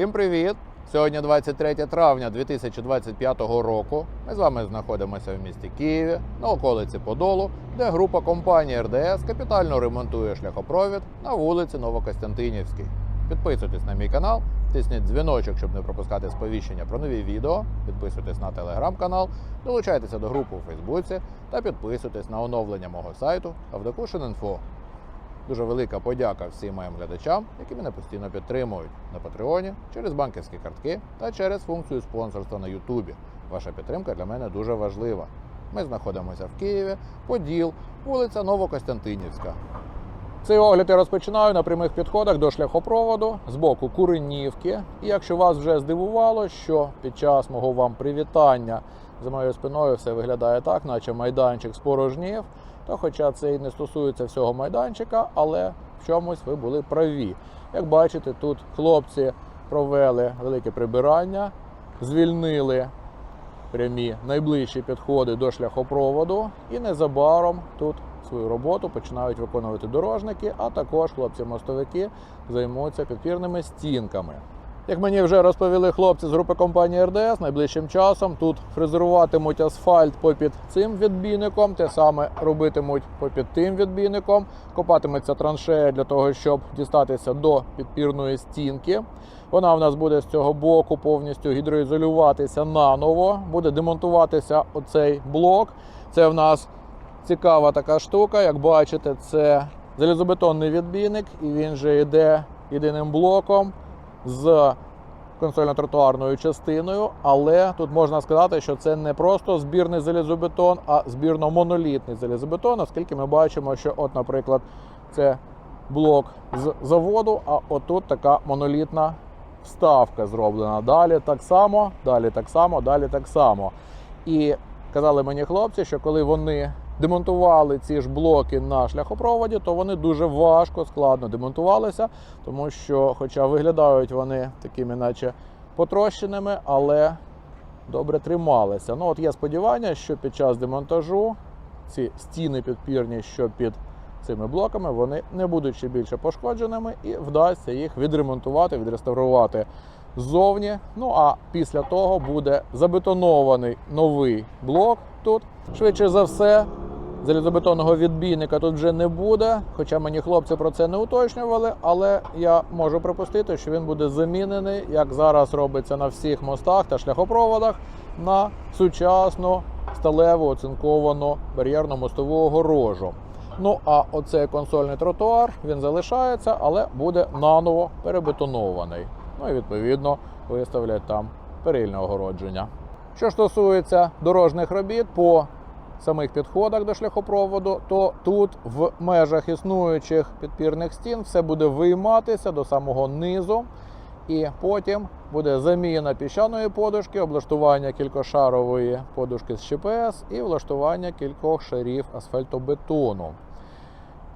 Усім привіт! Сьогодні 23 травня 2025 року. Ми з вами знаходимося в місті Києві на околиці Подолу, де група компанії РДС капітально ремонтує шляхопровід на вулиці Новокостянтинівській. Підписуйтесь на мій канал, тисніть дзвіночок, щоб не пропускати сповіщення про нові відео. Підписуйтесь на телеграм-канал, долучайтеся до групи у Фейсбуці та підписуйтесь на оновлення мого сайту Авдокушин.Інфо. Дуже велика подяка всім моїм глядачам, які мене постійно підтримують на Патреоні, через банківські картки та через функцію спонсорства на Ютубі. Ваша підтримка для мене дуже важлива. Ми знаходимося в Києві, Поділ, вулиця Новокостянтинівська. Цей огляд я розпочинаю на прямих підходах до шляхопроводу з боку Куренівки. І якщо вас вже здивувало, що під час мого вам привітання за моєю спиною все виглядає так, наче майданчик спорожнів, то хоча це і не стосується всього майданчика, але в чомусь ви були праві. Як бачите, тут хлопці провели велике прибирання, звільнили прямі найближчі підходи до шляхопроводу, і незабаром тут свою роботу починають виконувати дорожники, а також хлопці-мостовики займуться підпірними стінками. Як мені вже розповіли хлопці з групи компанії РДС, найближчим часом тут фрезеруватимуть асфальт попід цим відбійником, те саме робитимуть попід тим відбійником, копатиметься траншея для того, щоб дістатися до підпірної стінки. Вона в нас буде з цього боку повністю гідроізолюватися наново, буде демонтуватися оцей блок. Це в нас цікава така штука. Як бачите, це залізобетонний відбійник, і він же йде єдиним блоком з консольно-тротуарною частиною, але тут можна сказати, що це не просто збірний залізобетон, а збірно-монолітний залізобетон, оскільки ми бачимо, що, от, наприклад, це блок з заводу, а отут така монолітна вставка зроблена. Далі так само, далі так само, далі так само. І казали мені хлопці, що коли вони демонтували ці ж блоки на шляхопроводі, то вони дуже важко, складно демонтувалися, тому що, хоча виглядають вони такими, наче потрощеними, але добре трималися. Ну, от є сподівання, що під час демонтажу ці стіни підпірні, що під цими блоками, вони не будуть ще більше пошкодженими і вдасться їх відремонтувати, відреставрувати ззовні. Ну а після того буде забетонований новий блок тут. Швидше за все, залізобетонного відбійника тут вже не буде. Хоча мені хлопці про це не уточнювали, але я можу припустити, що він буде замінений, як зараз робиться на всіх мостах та шляхопроводах, на сучасну сталеву оцинковану бар'єрну мостову огорожу. Ну а оцей консольний тротуар він залишається, але буде наново перебетонований. Ну і відповідно виставлять там перильне огородження. Що ж стосується дорожніх робіт по самих підходах до шляхопроводу, то тут в межах існуючих підпірних стін все буде вийматися до самого низу, і потім буде заміна піщаної подушки, облаштування кількошарової подушки з ЧПС і влаштування кількох шарів асфальтобетону.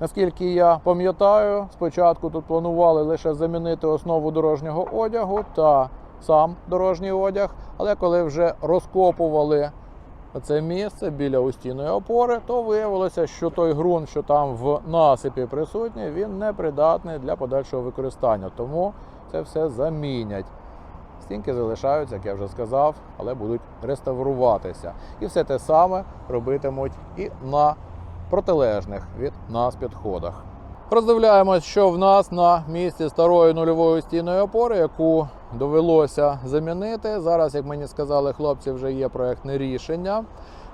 Наскільки я пам'ятаю, спочатку тут планували лише замінити основу дорожнього одягу та сам дорожній одяг, але коли вже розкопували це місце біля устійної опори, то виявилося, що той ґрунт, що там в насипі присутній, він не придатний для подальшого використання. Тому це все замінять. Стінки залишаються, як я вже сказав, але будуть реставруватися. І все те саме робитимуть і на протилежних від нас підходах. Роздивляємось, що в нас на місці старої нульової стійної опори, яку довелося замінити. Зараз, як мені сказали хлопці, вже є проектне рішення.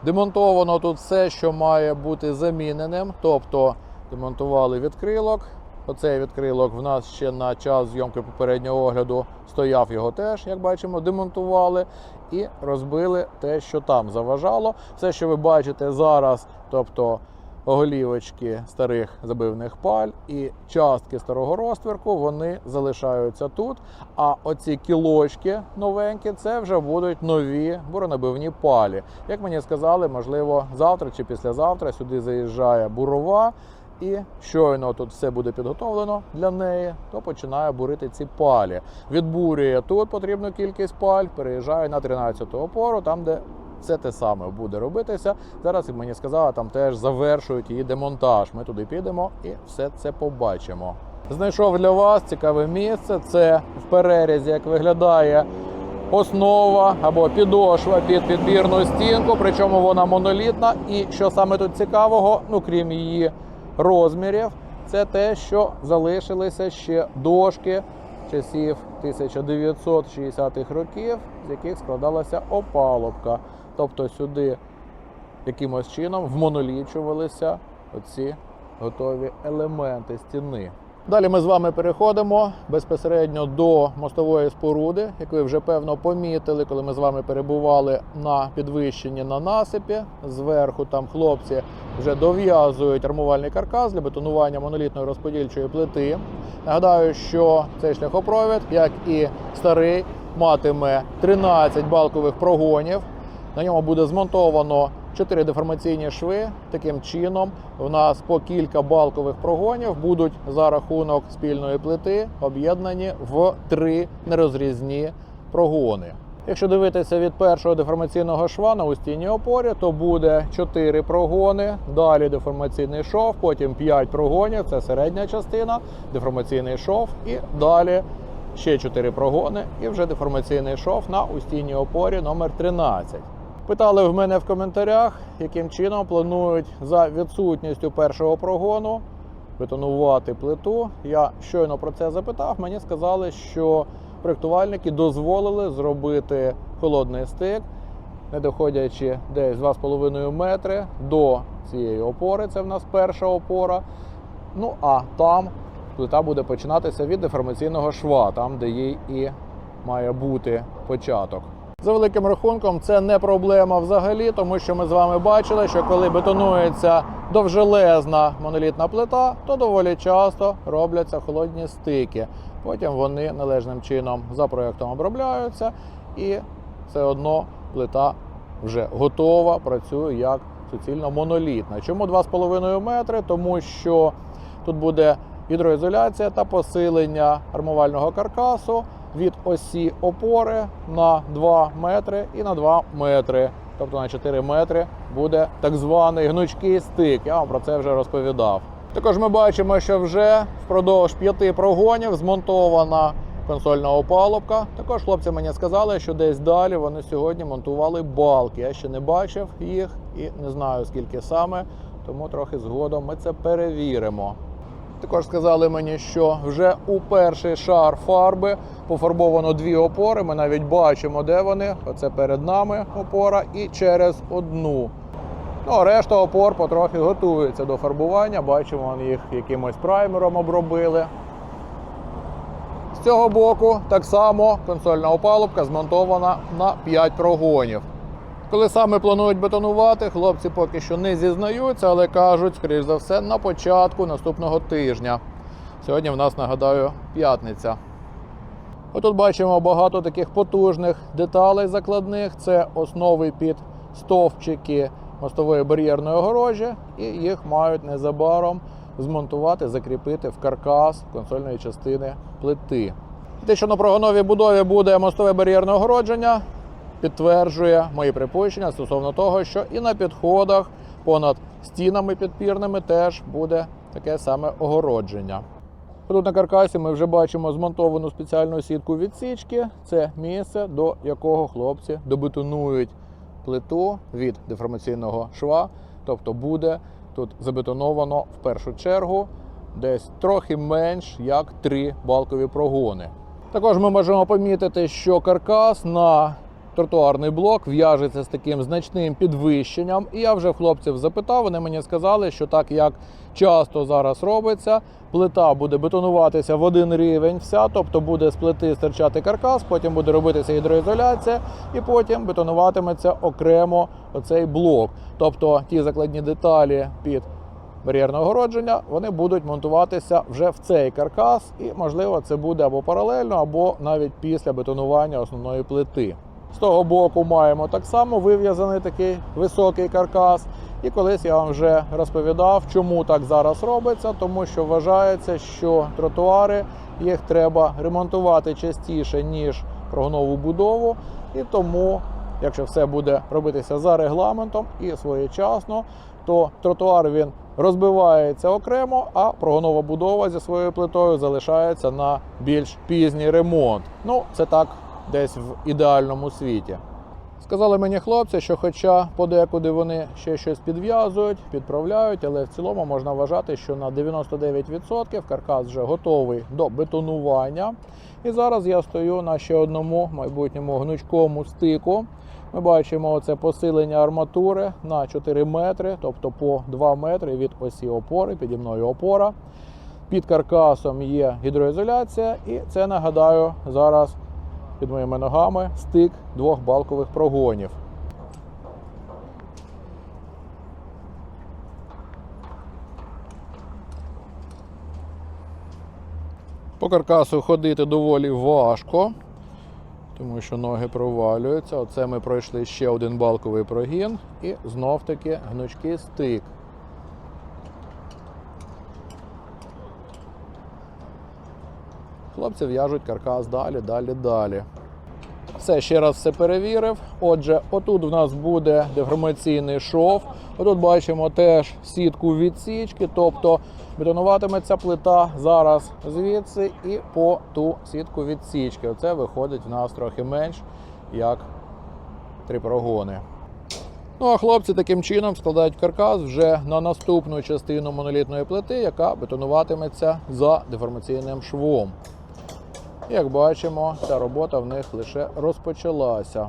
Демонтовано тут все, що має бути заміненим. Тобто демонтували відкрилок. Оцей відкрилок в нас ще на час зйомки попереднього огляду стояв його теж, як бачимо, демонтували і розбили те, що там заважало. Все, що ви бачите зараз, тобто оголівочки старих забивних паль і частки старого розтверку, вони залишаються тут. А оці кілочки новенькі, це вже будуть нові буронабивні палі. Як мені сказали, можливо, завтра чи післязавтра сюди заїжджає бурова. І щойно тут все буде підготовлено для неї, то починає бурити ці палі. Відбурює тут потрібну кількість паль, переїжджає на 13-ту опору, там, де все те саме буде робитися. Зараз, як мені сказали, там теж завершують її демонтаж. Ми туди підемо і все це побачимо. Знайшов для вас цікаве місце. Це в перерізі, як виглядає основа або підошва під підбірну стінку, причому вона монолітна. І що саме тут цікавого, ну крім її розмірів, це те, що залишилися ще дошки часів 1960-х років, з яких складалася опалубка. Тобто сюди якимось чином вмонолічувалися оці готові елементи стіни. Далі ми з вами переходимо безпосередньо до мостової споруди, як ви вже певно помітили, коли ми з вами перебували на підвищенні на насипі. Зверху там хлопці вже дов'язують армувальний каркас для бетонування монолітної розподільчої плити. Нагадаю, що цей шляхопровід, як і старий, матиме 13 балкових прогонів. На ньому буде змонтовано 4 деформаційні шви. Таким чином, в нас по кілька балкових прогонів будуть за рахунок спільної плити об'єднані в три нерозрізні прогони. Якщо дивитися від першого деформаційного шва на устійній опорі, то буде 4 прогони, далі деформаційний шов, потім 5 прогонів, це середня частина, деформаційний шов і далі ще 4 прогони, і вже деформаційний шов на устійній опорі номер 13. Питали в мене в коментарях, яким чином планують за відсутністю першого прогону бетонувати плиту. Я щойно про це запитав. Мені сказали, що проєктувальники дозволили зробити холодний стик, не доходячи десь 2,5 метри до цієї опори. Це в нас перша опора. Ну а там плита буде починатися від деформаційного шва, там, де їй і має бути початок. За великим рахунком, це не проблема взагалі, тому що ми з вами бачили, що коли бетонується довжелезна монолітна плита, то доволі часто робляться холодні стики. Потім вони належним чином за проєктом обробляються, і все одно плита вже готова, працює як суцільно монолітна. Чому 2,5 метри? Тому що тут буде гідроізоляція та посилення армувального каркасу від осі опори на 2 метри і на 2 метри. Тобто на 4 метри буде так званий гнучкий стик. Я вам про це вже розповідав. Також ми бачимо, що вже впродовж п'яти прогонів змонтована консольна опалубка. Також хлопці мені сказали, що десь далі вони сьогодні монтували балки. Я ще не бачив їх і не знаю скільки саме, тому трохи згодом ми це перевіримо. Також сказали мені, що вже у перший шар фарби пофарбовано дві опори. Ми навіть бачимо, де вони. Оце перед нами опора і через одну. Ну, а решта опор потрохи готується до фарбування. Бачимо, вони їх якимось праймером обробили. З цього боку так само консольна опалубка змонтована на 5 прогонів. Коли саме планують бетонувати, хлопці поки що не зізнаються, але кажуть, скоріш за все, на початку наступного тижня. Сьогодні в нас, нагадаю, п'ятниця. Отут бачимо багато таких потужних деталей закладних. Це основи під стовпчики мостової бар'єрної огорожі, і їх мають незабаром змонтувати, закріпити в каркас консольної частини плити. Те, що на прогоновій будові буде мостове бар'єрне огородження, підтверджує мої припущення стосовно того, що і на підходах понад стінами підпірними теж буде таке саме огородження. Тут на каркасі ми вже бачимо змонтовану спеціальну сітку відсічки. Це місце, до якого хлопці добетонують плиту від деформаційного шва. Тобто буде тут забетоновано в першу чергу десь трохи менш як три балкові прогони. Також ми можемо помітити, що каркас на тротуарний блок в'яжеться з таким значним підвищенням. І я вже хлопців запитав, вони мені сказали, що так як часто зараз робиться, плита буде бетонуватися в один рівень вся, тобто буде з плити стирчати каркас, потім буде робитися гідроізоляція, і потім бетонуватиметься окремо оцей блок. Тобто ті закладні деталі під бар'єрне огородження, вони будуть монтуватися вже в цей каркас, і можливо це буде або паралельно, або навіть після бетонування основної плити. З того боку маємо так само вив'язаний такий високий каркас. І колись я вам вже розповідав, чому так зараз робиться, тому що вважається, що тротуари їх треба ремонтувати частіше, ніж прогнову будову. І тому, якщо все буде робитися за регламентом і своєчасно, то тротуар він розбивається окремо, а прогонова будова зі своєю плитою залишається на більш пізній ремонт. Ну, це так десь в ідеальному світі. Сказали мені хлопці, що хоча подекуди вони ще щось підв'язують, підправляють, але в цілому можна вважати, що на 99% каркас вже готовий до бетонування. І зараз я стою на ще одному майбутньому гнучкому стику. Ми бачимо це посилення арматури на 4 метри, тобто по 2 метри від осі опори, піді мною опора. Під каркасом є гідроізоляція, і це нагадаю зараз під моїми ногами стик двох балкових прогонів. По каркасу ходити доволі важко, тому що ноги провалюються. Оце ми пройшли ще один балковий прогін і знов таки гнучкий стик. Хлопці в'яжуть каркас далі, далі, далі. Все, ще раз все перевірив. Отже, отут в нас буде деформаційний шов. Отут бачимо теж сітку відсічки, тобто бетонуватиметься плита зараз звідси і по ту сітку відсічки. Оце виходить в нас трохи менш як три прогони. Ну а хлопці таким чином складають каркас вже на наступну частину монолітної плити, яка бетонуватиметься за деформаційним швом. Як бачимо, ця робота в них лише розпочалася.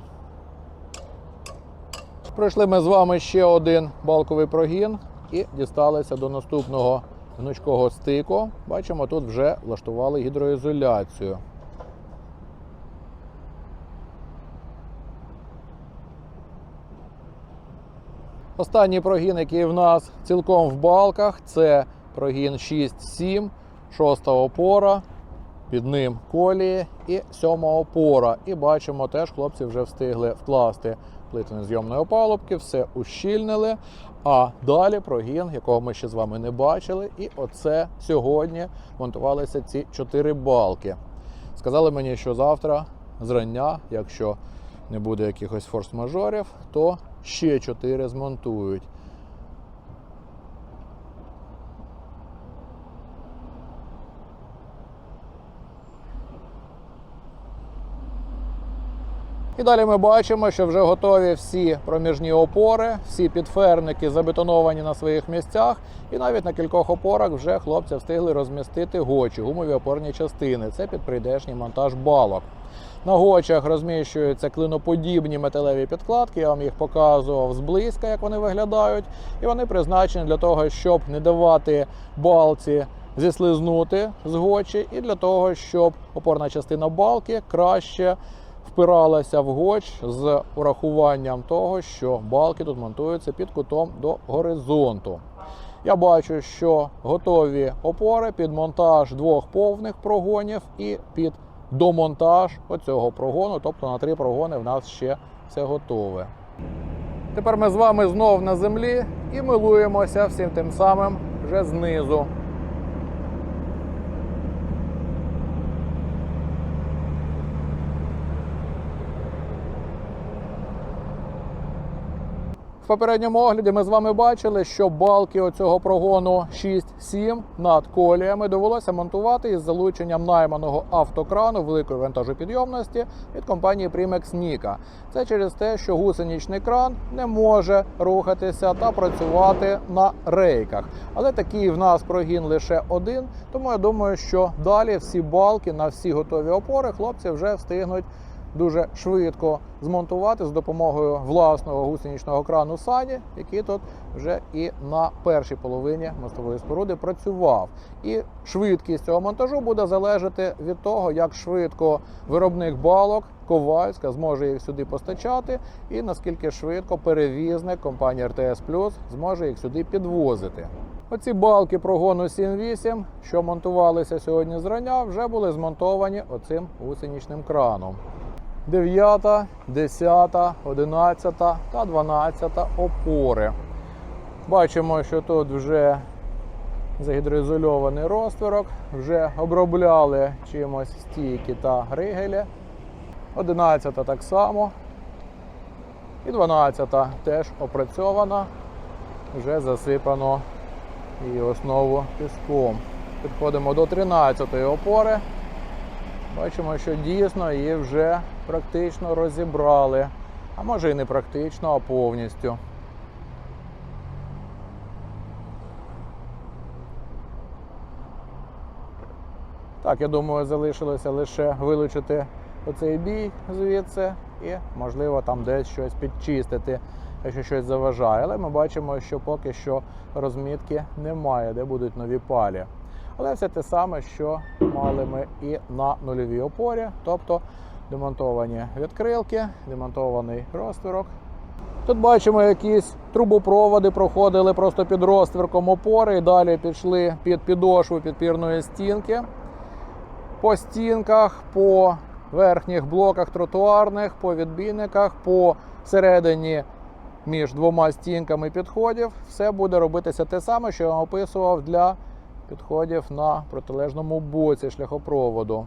Пройшли ми з вами ще один балковий прогін і дісталися до наступного гнучкого стику. Бачимо, тут вже влаштували гідроізоляцію. Останній прогін, який в нас цілком в балках, це прогін 6-7, шоста опора, під ним колії і сьома опора. І бачимо, теж хлопці вже встигли вкласти плити незйомної опалубки, все ущільнили. А далі прогін, якого ми ще з вами не бачили. І оце сьогодні монтувалися ці чотири балки. Сказали мені, що завтра зрання, якщо не буде якихось форс-мажорів, то ще чотири змонтують. І далі ми бачимо, що вже готові всі проміжні опори, всі підферники забетоновані на своїх місцях, і навіть на кількох опорах вже хлопці встигли розмістити гочі, гумові опорні частини. Це під прийдешній монтаж балок. На гочах розміщуються клиноподібні металеві підкладки. Я вам їх показував зблизька, як вони виглядають. І вони призначені для того, щоб не давати балці зіслизнути з гочі, і для того, щоб опорна частина балки краще впиралася в гоч з урахуванням того, що балки тут монтуються під кутом до горизонту. Я бачу, що готові опори під монтаж двох повних прогонів і під домонтаж оцього прогону, тобто на три прогони в нас ще все готове. Тепер ми з вами знов на землі і милуємося всім тим самим вже знизу. Попередньому огляді ми з вами бачили, що балки оцього прогону 6-7 над коліями довелося монтувати із залученням найманого автокрану великої вантажопідйомності від компанії Primex Nika. Це через те, що гусеничний кран не може рухатися та працювати на рейках. Але такий в нас прогін лише один. Тому я думаю, що далі всі балки на всі готові опори хлопці вже встигнуть дуже швидко змонтувати з допомогою власного гусеничного крану Сані, який тут вже і на першій половині мостової споруди працював. І швидкість цього монтажу буде залежати від того, як швидко виробник балок Ковальська зможе їх сюди постачати, і наскільки швидко перевізник компанії РТС Плюс зможе їх сюди підвозити. Оці балки прогону 7.8, що монтувалися сьогодні зрання, вже були змонтовані оцим гусеничним краном. 9, 10, 11 та 12 опори. Бачимо, що тут вже загідроізольований розтворок, вже обробляли чимось стійки та ригелі. 11 так само. І 12 теж опрацьована, вже засипано і основу піском. Підходимо до 13-ї опори. Бачимо, що дійсно її вже практично розібрали. А може і не практично, а повністю. Так, я думаю, залишилося лише вилучити оцей бій звідси і, можливо, там десь щось підчистити, якщо щось заважає. Але ми бачимо, що поки що розмітки немає, де будуть нові палі. Але все те саме, що мали ми і на нульовій опорі, тобто демонтовані відкрилки, демонтований розтвірок. Тут бачимо, якісь трубопроводи проходили просто під розтвірком опори і далі пішли під підошву підпірної стінки. По стінках, по верхніх блоках тротуарних, по відбійниках, по середині між двома стінками підходів, все буде робитися те саме, що я описував для підходів на протилежному боці шляхопроводу.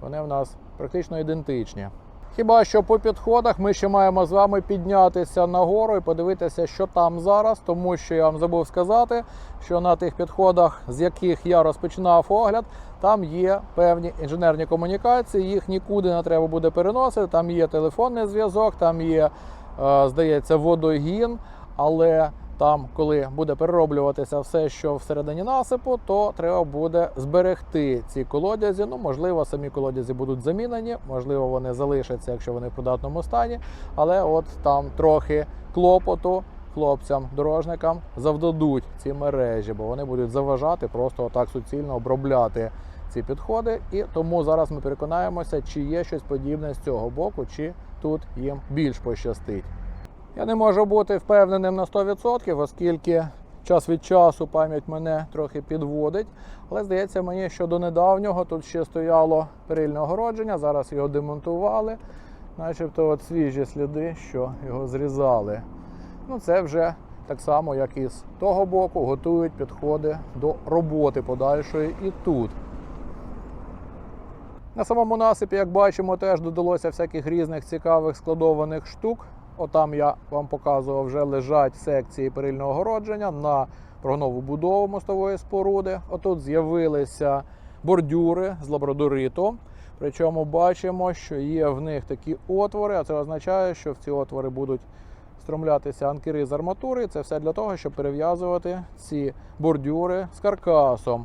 Вони в нас практично ідентичні. Хіба що по підходах ми ще маємо з вами піднятися нагору і подивитися, що там зараз, тому що я вам забув сказати, що на тих підходах, з яких я розпочинав огляд, там є певні інженерні комунікації, їх нікуди не треба буде переносити. Там є телефонний зв'язок, там є, е, здається, водогін, але там, коли буде перероблюватися все, що всередині насипу, то треба буде зберегти ці колодязі. Ну, можливо, самі колодязі будуть замінені, можливо, вони залишаться, якщо вони в придатному стані. Але от там трохи клопоту хлопцям, дорожникам завдадуть ці мережі, бо вони будуть заважати просто отак суцільно обробляти ці підходи. І тому зараз ми переконаємося, чи є щось подібне з цього боку, чи тут їм більш пощастить. Я не можу бути впевненим на 100%, оскільки час від часу пам'ять мене трохи підводить. Але здається мені, що до недавнього тут ще стояло перильне огородження, зараз його демонтували, начебто от свіжі сліди, що його зрізали. Ну, це вже так само, як і з того боку, готують підходи до роботи подальшої і тут. На самому насипі, як бачимо, теж додалося всяких різних цікавих складованих штук. Отам я вам показував, вже лежать секції перильного огородження на прогнову будову мостової споруди. Отут з'явилися бордюри з лабрадориту. Причому бачимо, що є в них такі отвори, а це означає, що в ці отвори будуть стромлятися анкери з арматури. Це все для того, щоб перев'язувати ці бордюри з каркасом.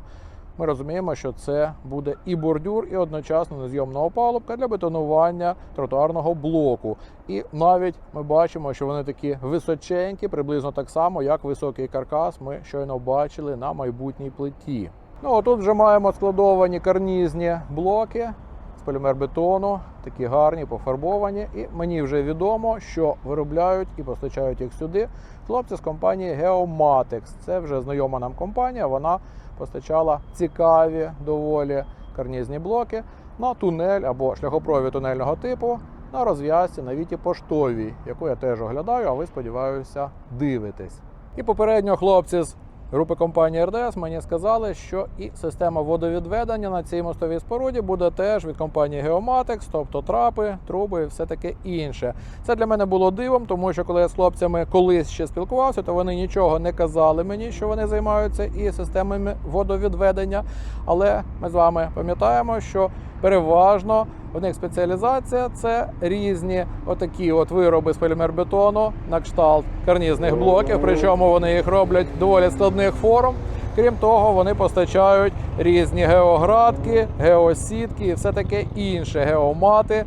Ми розуміємо, що це буде і бордюр, і одночасно незйомна опалубка для бетонування тротуарного блоку. І навіть ми бачимо, що вони такі височенькі, приблизно так само, як високий каркас ми щойно бачили на майбутній плиті. Ну, а тут вже маємо складовані карнізні блоки з полімербетону, такі гарні, пофарбовані. І мені вже відомо, що виробляють і постачають їх сюди хлопці з компанії Geomatics. Це вже знайома нам компанія. Вона постачала цікаві доволі карнізні блоки на тунель або шляхопровід тунельного типу на розв'язці на віті поштовій, яку я теж оглядаю, а ви сподіваюся дивитесь. І попередньо хлопці з групи компанії РДС мені сказали, що і система водовідведення на цій мостовій споруді буде теж від компанії Geomatics, тобто трапи, труби і все таке інше. Це для мене було дивом, тому що коли я з хлопцями колись ще спілкувався, то вони нічого не казали мені, що вони займаються і системами водовідведення. Але ми з вами пам'ятаємо, що переважно в них спеціалізація це різні отакі от вироби з полімербетону на кшталт карнізних блоків. Причому вони їх роблять доволі складних форм. Крім того, вони постачають різні геоградки, геосітки і все таке інше геомати.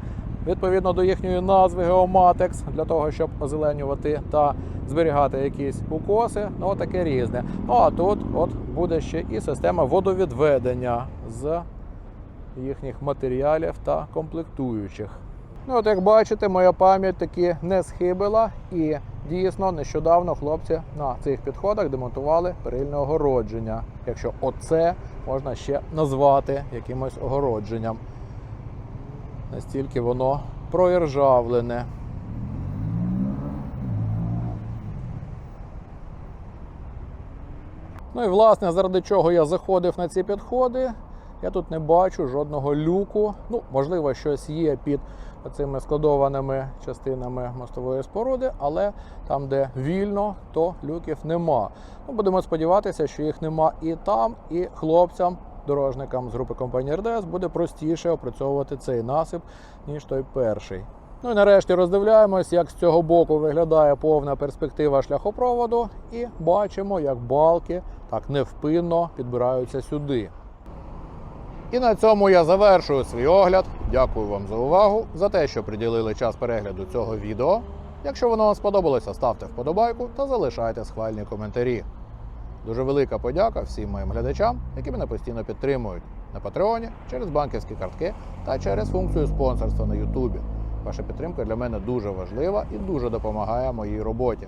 Відповідно до їхньої назви Geomatics, для того, щоб озеленювати та зберігати якісь укоси, ну таке різне. Ну а тут от буде ще і система водовідведення з їхніх матеріалів та комплектуючих. Ну, от як бачите, моя пам'ять таки не схибила, і дійсно нещодавно хлопці на цих підходах демонтували перильне огородження. Якщо оце можна ще назвати якимось огородженням. Настільки воно проіржавлене. Ну і власне, заради чого я заходив на ці підходи, Я тут не бачу жодного люку. Ну, можливо, щось є під цими складованими частинами мостової споруди, але там, де вільно, то люків нема. Ну, будемо сподіватися, що їх нема і там, і хлопцям, дорожникам з групи компанії РДС буде простіше опрацьовувати цей насип, ніж той перший. Ну і нарешті роздивляємось, як з цього боку виглядає повна перспектива шляхопроводу, і бачимо, як балки так невпинно підбираються сюди. І на цьому я завершую свій огляд. Дякую вам за увагу, за те, що приділили час перегляду цього відео. Якщо воно вам сподобалося, ставте вподобайку та залишайте схвальні коментарі. Дуже велика подяка всім моїм глядачам, які мене постійно підтримують на Патреоні, через банківські картки та через функцію спонсорства на Ютубі. Ваша підтримка для мене дуже важлива і дуже допомагає моїй роботі.